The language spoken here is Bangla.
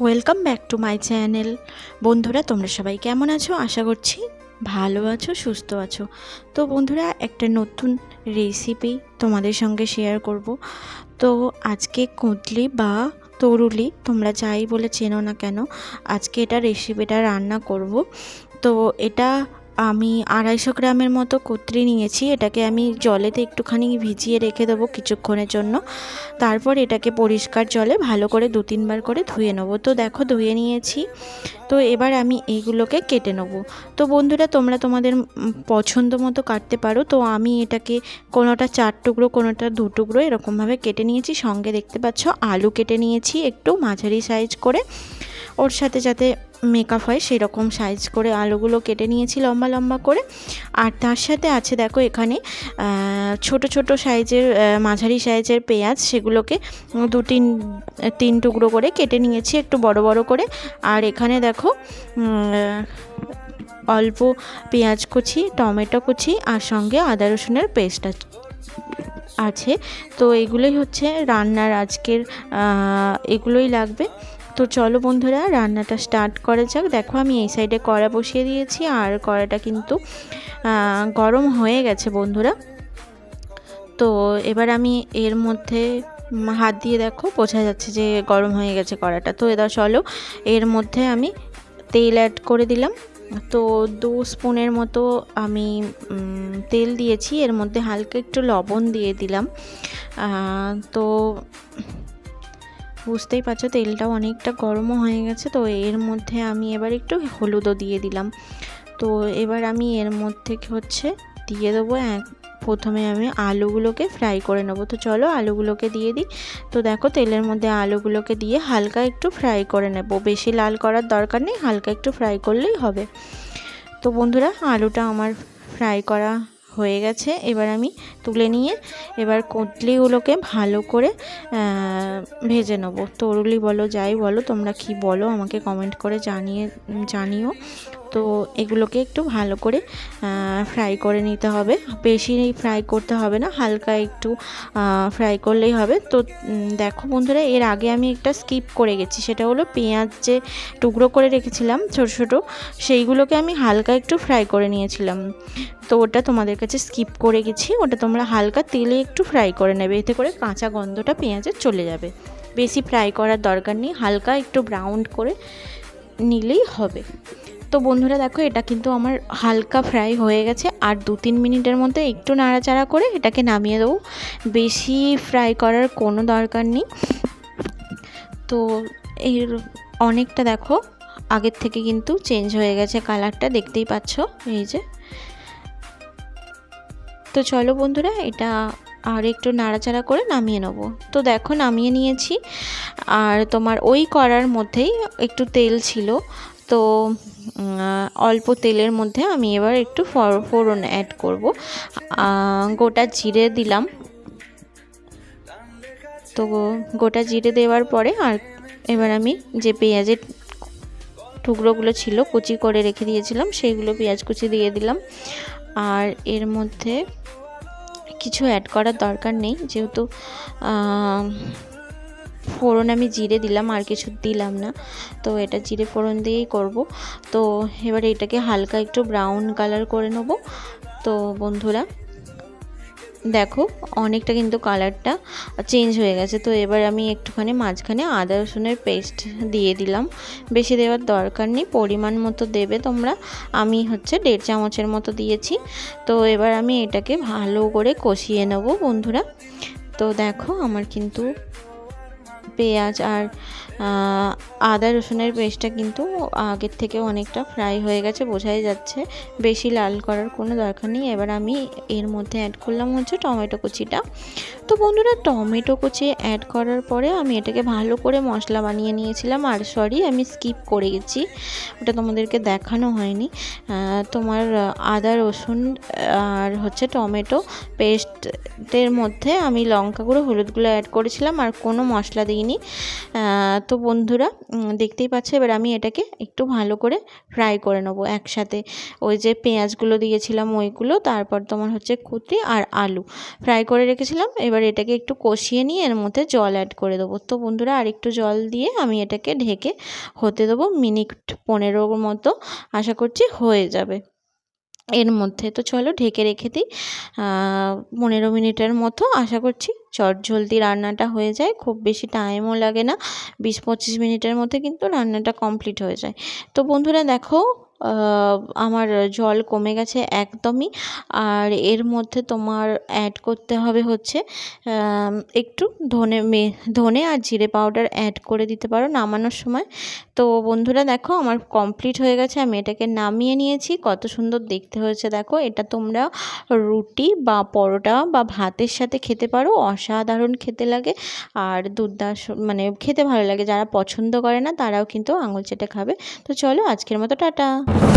Welcome back to my channel বন্ধুরা, তোমরা সবাই কেমন আছো? আশা করছি ভালো আছো, সুস্থ আছো। তো বন্ধুরা, একটা নতুন রেসিপি তোমাদের সঙ্গে শেয়ার করব। তো আজকে কুঁদলি বা তরুলি, তোমরা চাই বলে চেনো না কেন, আজকে এটা রেসিপিটা রান্না করব। তো এটা আমি আড়াইশো গ্রামের মতো কতরি নিয়েছি, এটাকে আমি জলেতে একটুখানি ভিজিয়ে রেখে দেবো কিছুক্ষণের জন্য। তারপর এটাকে পরিষ্কার জলে ভালো করে দু তিনবার করে ধুয়ে নেব। তো দেখো, ধুয়ে নিয়েছি। তো এবার আমি এইগুলোকে কেটে নেব। তো বন্ধুরা, তোমরা তোমাদের পছন্দ মতো কাটতে পারো। তো আমি এটাকে কোনোটা চার টুকরো, কোনোটা দু টুকরো এরকমভাবে কেটে নিয়েছি। সঙ্গে দেখতে পাচ্ছ, আলু কেটে নিয়েছি একটু মাঝারি সাইজ করে। ওর সাথে যাতে মেকআপ হয় সেরকম সাইজ করে আলুগুলো কেটে নিয়েছি লম্বা লম্বা করে। আর তার সাথে আছে দেখো এখানে ছোট ছোট সাইজের মাঝারি সাইজের পেঁয়াজ, সেগুলোকে দু তিন তিন টুকরো করে কেটে নিয়েছি একটু বড় বড় করে। আর এখানে দেখো অল্প পেঁয়াজ কুচি, টমেটো কুচি আর সঙ্গে আদা রসুনের পেস্ট আছে। তো এগুলোই হচ্ছে রান্নার আজকের এগুলোই লাগবে। তো চলো বন্ধুরা, রান্নাটা স্টার্ট করা যাক। দেখো আমি এই সাইডে কড়া বসিয়ে দিয়েছি আর কড়াটা কিন্তু গরম হয়ে গেছে বন্ধুরা। তো এবার আমি এর মধ্যে হাত দিয়ে দেখো, বোঝা যাচ্ছে যে গরম হয়ে গেছে কড়াটা। তো এবার চলো, এর মধ্যে আমি তেল অ্যাড করে দিলাম। তো দু স্পুনের মতো আমি তেল দিয়েছি। এর মধ্যে হালকা একটু লবণ দিয়ে দিলাম। তো বুঝতেই পারছ, তেলটাও অনেকটা গরমও হয়ে গেছে, তো এর মধ্যে আমি এবার একটু হলুদও দিয়ে দিলাম। তো এবার আমি এর মধ্যে হচ্ছে, দিয়ে দেবো এক, প্রথমে আমি আলুগুলোকে ফ্রাই করে নেব। তো চলো আলুগুলোকে দিয়ে দিই। তো দেখো তেলের মধ্যে আলুগুলোকে দিয়ে হালকা একটু ফ্রাই করে নেব। বেশি লাল করার দরকার নেই, হালকা একটু ফ্রাই করলেই হবে। তো বন্ধুরা, আলুটা আমার ফ্রাই করা হয়ে গেছে। এবার আমি তুলে নিয়ে এবার কটলিগুলোকে ভালো করে ভেজে নেব। তরুলি বলো, যাই বলো, তোমরা কি বলো আমাকে কমেন্ট করে জানিয়ে, জানিও। তো এগুলোকে একটু ভালো করে ফ্রাই করে নিতে হবে। বেশি ফ্রাই করতে হবে না, হালকা একটু ফ্রাই করলেই হবে। তো দেখো বন্ধুরা, এর আগে আমি একটা স্কিপ করে গেছি। সেটা হলো পেঁয়াজ যে টুকরো করে রেখেছিলাম, ছোটো ছোটো, সেইগুলোকে আমি হালকা একটু ফ্রাই করে নিয়েছিলাম। তো ওটা তোমাদের কাছে স্কিপ করে গেছি। ওটা তোমরা হালকা তেলে একটু ফ্রাই করে নেবে। এতে করে কাঁচা গন্ধটা পেঁয়াজের চলে যাবে। বেশি ফ্রাই করার দরকার নেই, হালকা একটু ব্রাউন করে নিলেই হবে। তো বন্ধুরা দেখো, এটা কিন্তু আমার হালকা ফ্রাই হয়ে গেছে। আর দু তিন মিনিটের মধ্যে একটু নাড়াচাড়া করে এটাকে নামিয়ে দেবো। বেশি ফ্রাই করার কোনো দরকার নেই। তো এর অনেকটা দেখো, আগের থেকে কিন্তু চেঞ্জ হয়ে গেছে কালারটা, দেখতেই পাচ্ছ? এই যে। তো চলো বন্ধুরা, এটা আর একটু নাড়াচাড়া করে নামিয়ে নেব। তো দেখো, নামিয়ে নিয়েছি। আর তোমার ওই করার মধ্যেই একটু তেল ছিল। তো অল্প তেলের মধ্যে আমি এবার একটু ফোড়ন অ্যাড করব। গোটা জিরে দিলাম। তো, গোটা জিরে দেওয়ার পরে আর এবার আমি যে পেঁয়াজের টুকরোগুলো ছিল, কুচি করে রেখে দিয়েছিলাম, সেইগুলো পেঁয়াজ কুচি দিয়ে দিলাম। আর এর মধ্যে কিছু অ্যাড করার দরকার নেই, যেহেতু ফোড়ন আমি জিরে দিলাম, আর কিছু দিলাম না। তো এটা জিরে ফোড়ন দিয়েই করব। তো এবার এটাকে হালকা একটু ব্রাউন কালার করে নেব। তো বন্ধুরা, দেখো অনেকটা কিন্তু কালারটা চেঞ্জ হয়ে গেছে। তো এবার আমি একটুখানি মাঝখানে আদা রসুনের পেস্ট দিয়ে দিলাম। বেশি দেওয়ার দরকার নেই, পরিমাণ মতো দেবে তোমরা। আমি হচ্ছে দেড় চামচের মতো দিয়েছি। তো এবার আমি এটাকে ভালো করে কষিয়ে নেব বন্ধুরা। তো দেখো আমার কিন্তু পেঁয়াজ আর আদা রসুনের পেস্টটা কিন্তু আগের থেকে অনেকটা ফ্রাই হয়ে গেছে, বোঝাই যাচ্ছে। বেশি লাল করার কোনো দরকার নেই। এবার আমি এর মধ্যে অ্যাড করলাম হচ্ছে টমেটো কুচিটা। তো বন্ধুরা, টমেটো কুচি অ্যাড করার পরে আমি এটাকে ভালো করে মশলা বানিয়ে নিয়েছিলাম। আর সরি আমি স্কিপ করে গেছি। ওটা তোমাদেরকে দেখানো হয়নি। তোমার আদা রসুন আর হচ্ছে টমেটো পেস্টের মধ্যে আমি লঙ্কা গুঁড়ো, হলুদ গুঁড়ো অ্যাড করেছিলাম। আর কোনো মশলা দিইনি। আহ, তো বন্ধুরা দেখতেই পাচ্ছ এবার আমি এটাকে একটু ভালো করে ফ্রাই করে নেব একসাথে। ওই যে পেঁয়াজগুলো দিয়েছিলাম ওইগুলো তারপর তোমার হচ্ছে কুটি আর আলু। ফ্রাই করে রেখেছিলাম এবার এটাকে একটু কষিয়ে নিয়ে এর মধ্যে জল অ্যাড করে দেবো। তো বন্ধুরা আর একটু জল দিয়ে আমি এটাকে ঢেকে হতে দেবো মিনিট পনেরোর মতো আশা করছি হয়ে যাবে। এর মধ্যে। তো চলো ঢেকে রেখে দিই। পনেরো মিনিটের মতো আশা করছি চট জলদি রান্নাটা হয়ে যায়। খুব বেশি টাইমও লাগে না। বিশ পঁচিশ মিনিটের মধ্যে কিন্তু রান্নাটা কমপ্লিট হয়ে যায়। তো বন্ধুরা দেখো আমার জল কমে গেছে একদমই। আর এর মধ্যে তোমার অ্যাড করতে হবে হচ্ছে একটু ধনে মে, ধনে আর জিরে পাউডার অ্যাড করে দিতে পারো নামানোর সময়। তো বন্ধুরা দেখো, আমার কমপ্লিট হয়ে গেছে, আমি এটাকে নামিয়ে নিয়েছি। কত সুন্দর দেখতে হয়েছে দেখো, এটা তোমরা রুটি বা পরোটা বা ভাতের সাথে খেতে পারো, অসাধারণ খেতে লাগে। আর দুর্দাস মানে খেতে ভালো লাগে, যারা পছন্দ করে না তারাও কিন্তু আঙুল চেটে খাবে। তো চলো, আজকের মতো টাটা। Bye.